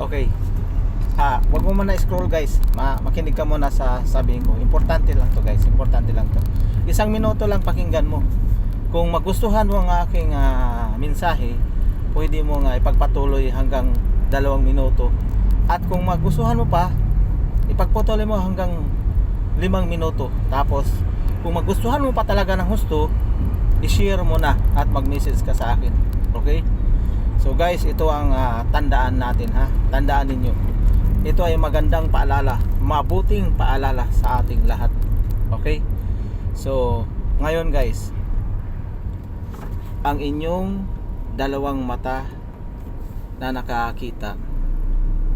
Okay. Ah, wag mo muna scroll guys. Ma makinig ka muna sa sabihin ko. Importante lang to guys. Importante lang to. Isang minuto lang pakinggan mo. Kung magustuhan mo ang aking ah, mensahe, pwede mo nga ipagpatuloy hanggang dalawang minuto. At kung magustuhan mo pa, ipagpatuloy mo hanggang limang minuto. Tapos, kung magustuhan mo pa talaga ng husto, i-share mo na at mag-message ka sa akin. Okay? So guys, ito ang ah, tandaan natin ha. Tandaan ninyo. Ito ay magandang paalala, mabuting paalala sa ating lahat. Okay? So, ngayon guys, ang inyong dalawang mata na nakakita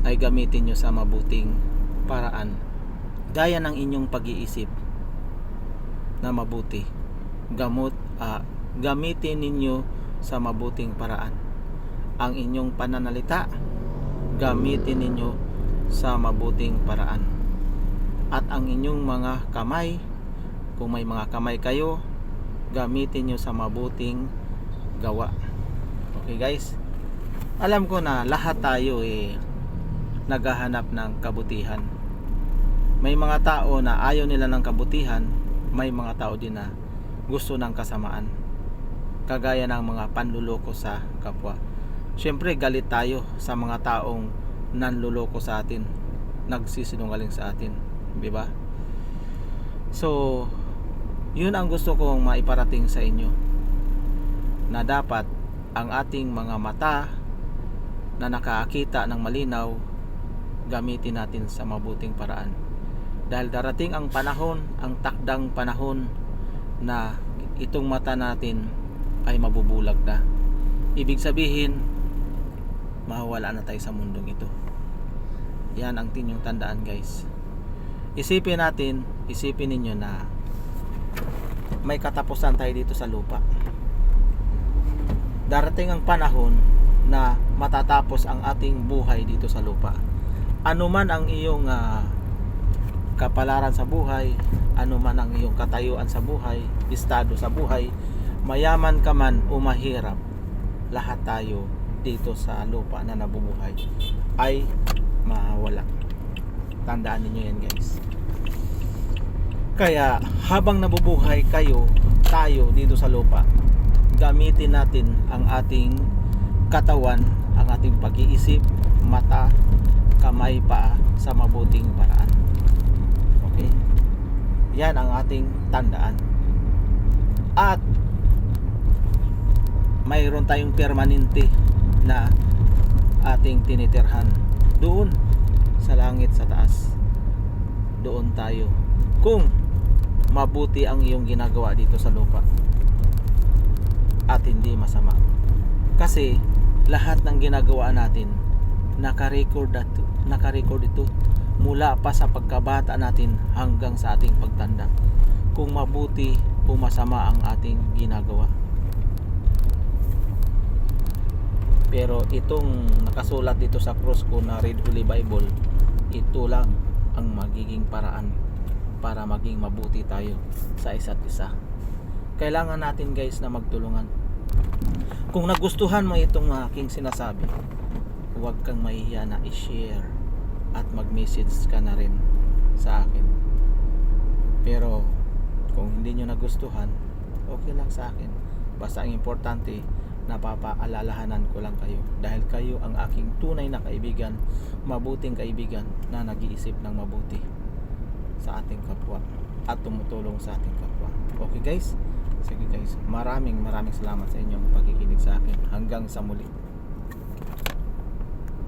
ay gamitin nyo sa mabuting paraan. Gaya ng inyong pag-iisip na mabuti. Gamot, ah, gamitin ninyo sa mabuting paraan. Ang inyong pananalita, gamitin ninyo sa mabuting paraan. At ang inyong mga kamay, kung may mga kamay kayo, gamitin nyo sa mabuting gawa. Okay guys? Alam ko na lahat tayo eh naghahanap ng kabutihan. May mga tao na ayaw nila ng kabutihan, may mga tao din na gusto ng kasamaan. Kagaya ng mga panluloko sa kapwa. Siyempre galit tayo sa mga taong nanluloko sa atin, nagsisinungaling sa atin, di ba? So, yun ang gusto kong maiparating sa inyo na dapat ang ating mga mata na nakakita ng malinaw gamitin natin sa mabuting paraan dahil darating ang panahon ang takdang panahon na itong mata natin ay mabubulag na ibig sabihin mawawala na tayo sa mundong ito. Yan ang tinyong tandaan guys. Isipin natin isipin ninyo na may katapusan tayo dito sa lupa. Darating ang panahon na matatapos ang ating buhay dito sa lupa. Ano man ang iyong ah, kapalaran sa buhay, ano man ang iyong katayuan sa buhay, estado sa buhay, mayaman ka man o mahirap, lahat tayo dito sa lupa na nabubuhay ay mawala. Tandaan ninyo yan guys. Kaya habang nabubuhay kayo, tayo dito sa lupa, gamitin natin ang ating katawan, ang ating pag-iisip, mata, kamay, paa sa mabuting paraan. Okay? Yan ang ating tandaan. At mayroon tayong permanente na ating tinitirhan doon sa langit sa taas. Doon tayo. Kung mabuti ang iyong ginagawa dito sa lupa at hindi masama. Kasi lahat ng ginagawa natin naka-record ito, naka-record ito mula pa sa pagkabata natin hanggang sa ating pagtanda. Kung mabuti o masama ang ating ginagawa. Pero itong nakasulat dito sa cross ko na Red Holy Bible, ito lang ang magiging paraan para maging mabuti tayo sa isa't isa. Kailangan natin guys na magtulungan. Kung nagustuhan mo itong aking sinasabi, huwag kang mahihiya na i-share at mag-message ka na rin sa akin. Pero kung hindi nyo nagustuhan, okay lang sa akin. Basta ang importante, napapaalalahanan ko lang kayo. Dahil kayo ang aking tunay na kaibigan, mabuting kaibigan na nag-iisip ng mabuti sa ating kapwa at tumutulong sa ating kapwa. Okay guys? Sige guys, maraming maraming salamat sa inyong pagkikinig sa akin. Hanggang sa muli.